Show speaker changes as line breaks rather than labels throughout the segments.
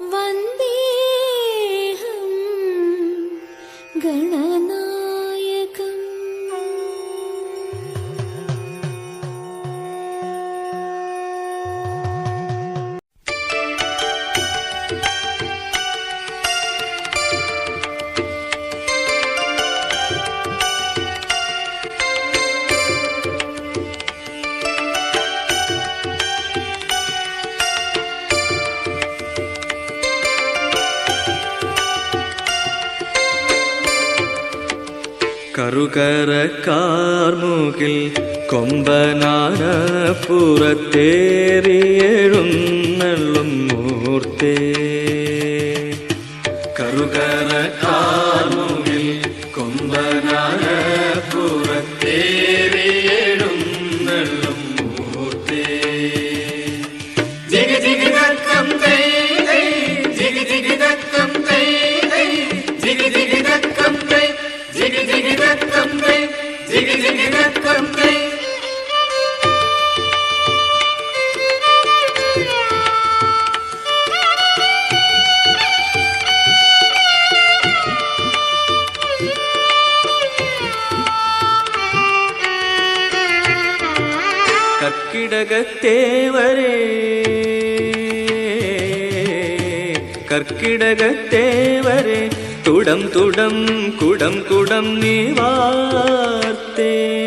வந்து കറുകരക്കാർമുകിൽ കൊമ്പനാന പുറത്തേറിയെഴുന്നള്ളും മൂർത്തേ. കർക്കിടകത്തേവരേ. കർക്കിടകത്തേവരേ. തുടം തുടം കുടം കുടം നീ വാർത്തേ.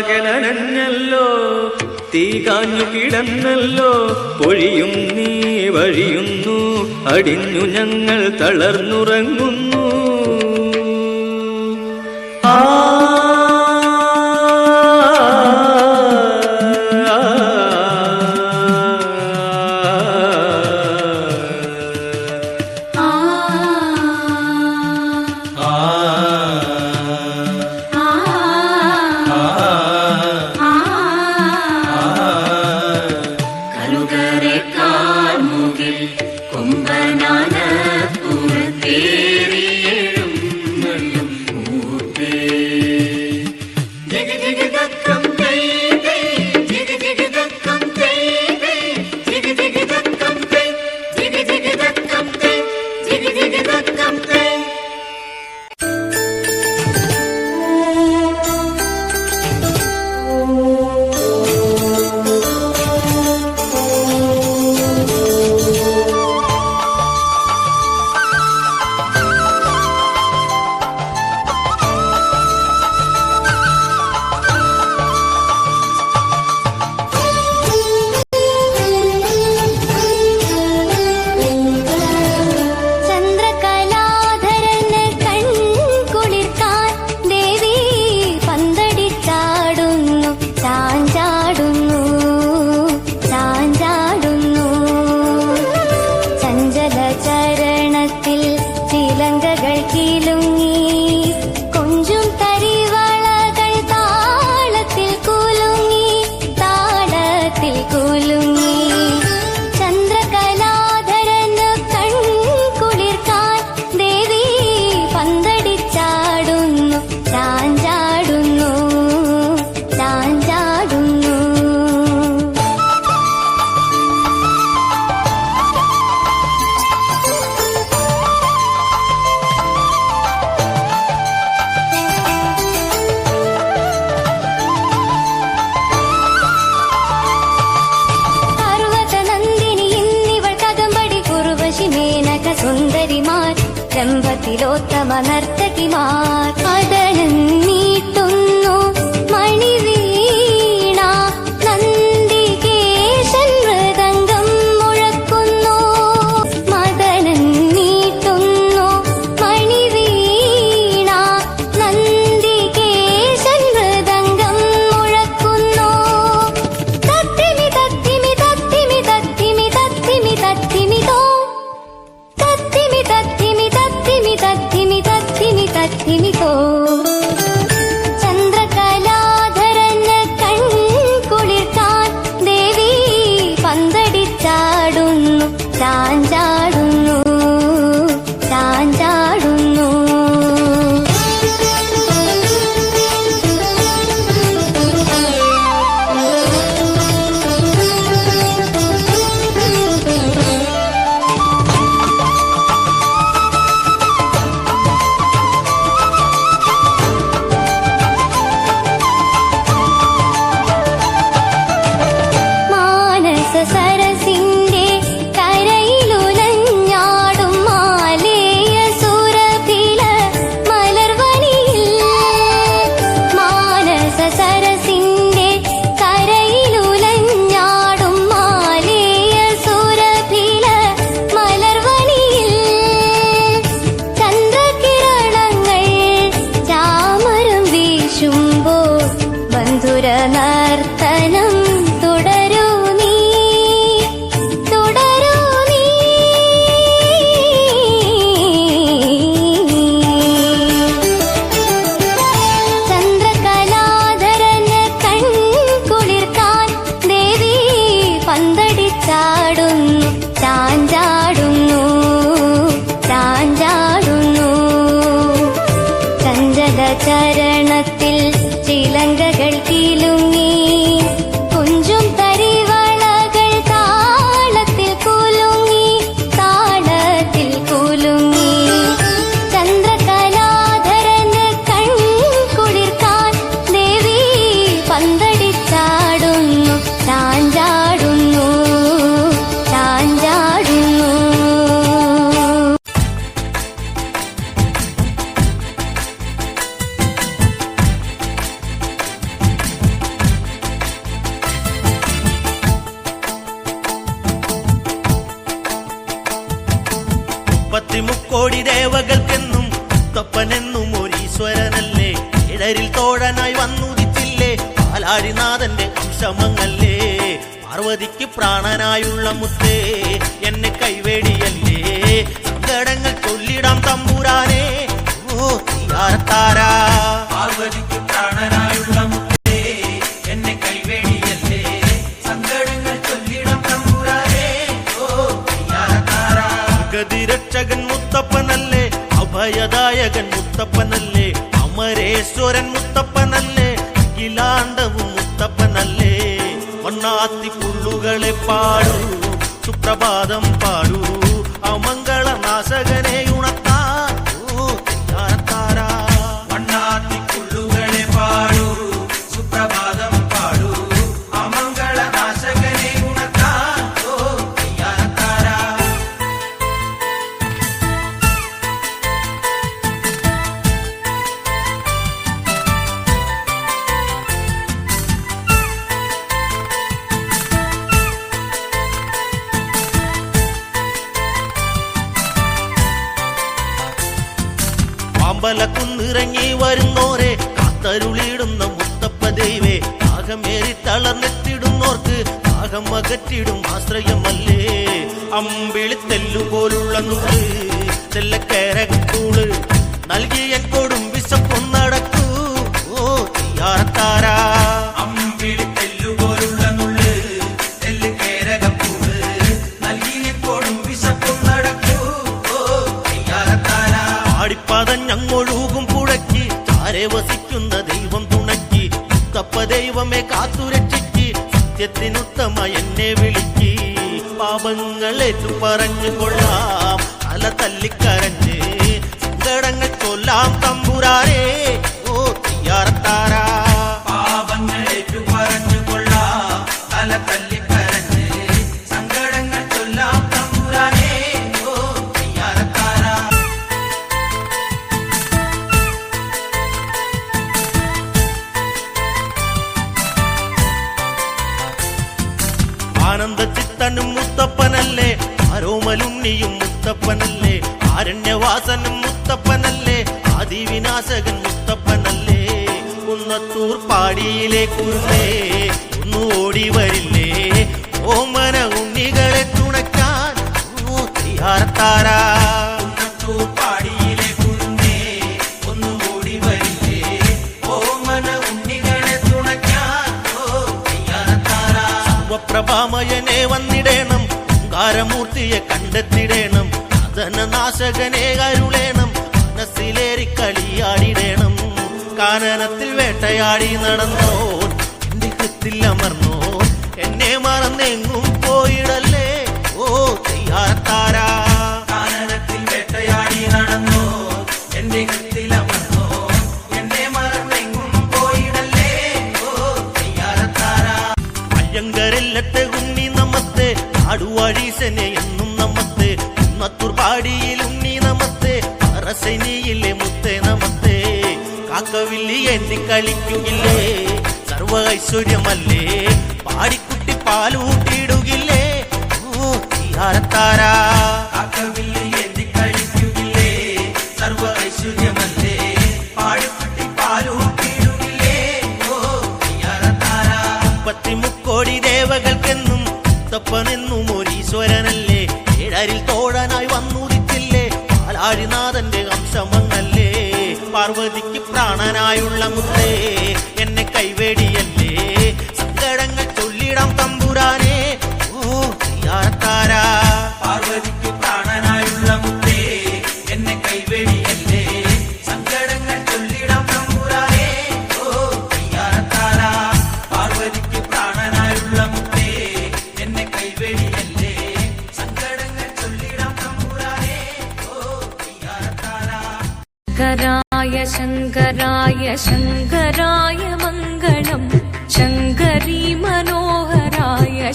പകലനല്ലോ തീ കാഞ്ഞു കിടന്നല്ലോ പൊഴിയും നീ വഴിയുന്നു അടിഞ്ഞു ഞങ്ങൾ തളർന്നുറങ്ങുന്നു. ആ
తిలోత్తమ నర్తకి మా
മുപ്പത്തിമുക്കോടി ദേവകൾക്കെന്നും മുത്തപ്പനെന്നും ഒരീശ്വരനല്ലേ? ഇടരിൽ തോഴനായി വന്നുദിച്ചില്ലേ? പാലാഴിനാഥന്റെ അംശമങ്ങല്ലേ പാർവതിക്ക് പ്രാണനായുള്ള മുത്തേ എന്നെ കൈവേടിയല്ലേ? സങ്കടങ്ങൾ ചൊല്ലിടാം തമ്പുരാനേ. ഓ തീയാരത്താരാ.
പാർവതിക്ക്
அழகன் முத்தப்பனல்லே அமரேஸ்வரன் முத்தப்பனல்லே
அகிலாண்டவும் முத்தப்பனல்லே மண்ணாத்தி புல்லுகளை பாடு சுப்பிரபாதம் பாடு அமங்கள நாசகனே உனக்கு
പാമ്പലക്കുന്നിറങ്ങി വരുന്നോരെ കാത്തരുളിയിടുന്ന മുത്തപ്പ ദൈവേ ദാഹമേറി തളർന്നെത്തിടുന്നോർക്ക് ദാഹം അകറ്റിടും ആശ്രയമല്ലേ? അമ്പിളി തെല്ലുപോലുള്ള നൂറ് ചെല്ലക്കേരകൂൾ നൽകിയ കൊടും വിശപ്പൊന്നടക്കൂ ഓ തീയാറത്താരാ. ആടിപ്പതഞ്ഞങ്ങൊഴുകും പുഴയ്ക്ക്. ചാരെ വസിക്കുന്ന ദൈവം തുണയ്ക്ക് മുത്തപ്പ ദൈവമേ കാത്തുരക്ഷിക്ക് സത്യത്തിനുത്തമ എന്നെ വിളിക്ക്. പാപങ്ങളേറ്റു പറഞ്ഞു കൊള്ളാം. തല തല്ലിക്കരഞ്ഞ്. സങ്കടങ്ങൾ കൊല്ലാം തമ്പുരാരേ ആരണ്യവാസനും മുത്തപ്പനല്ലേ? ആദിവിനാശകൻ മുത്തപ്പനല്ലേ? കുന്നത്തൂർ പാടിയിലെ കുരുന്നേ ഒന്ന് ഓടി വരില്ലേ? ഓമന ഉണ്ണികളെ തുണയ്ക്കാൻ
താരാ
സർവപ്രഭാമയനെ വന്നിടേണം കാരമൂർത്തിയെ കണ്ടെത്തിടേണം അതന കരുളേണം മനസ്സിലേറി കളിയാടിടേണം. കാനനത്തിൽ വേട്ടയാടി നടന്നോ എന്റെ കൃത്തിൽ അമർന്നോ എന്നെ മറന്നെങ്ങും പോയിടല്ലേ? ഓ തയ്യാറത്താരാ.
കാനനത്തിൽ വേട്ടയാടി നടന്നോ എന്റെ എന്നെ മറന്നെങ്ങും പോയിടല്ലേ? ഓ
ഉണ്ണി നമസ്തേ. ആടുവാഴീശനെ എന്നും നമസ്തേ. കുന്നത്തൂർ നീ ഉണ്ണി നമസ്തേ. അറസനിയിലെ മുത്തേ നമത്തെ കാക്കവില്ലി എന്നി കളിക്കുകില്ലേ? സർവ ഐശ്വര്യമല്ലേ? പാടിക്കുട്ടി പാലൂട്ടിയിടുകില്ലേ? ഓ തീയാറത്താരാ
കാക്കവില്ല് ഏന്തി കളിക്കുകില്ലേ? സർവ ഐശ്വര്യമല്ലേ?
പാർവതിക്ക് പ്രാണനായുള്ള മുത്തേ.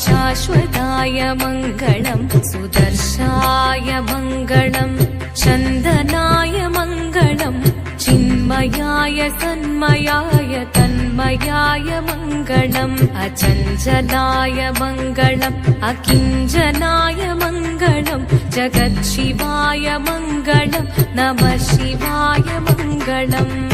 शाश्वताय मङ्गलम् सुदर्शाय मङ्गलम् चन्दनाय मङ्गलम् चिन्मयाय सन्मयाय तन्मयाय मङ्गलम् अचञ्चलाय मङ्गलम् जगत्शिवाय मङ्गलम् नमः शिवाय मङ्गलम् मङ्गलम्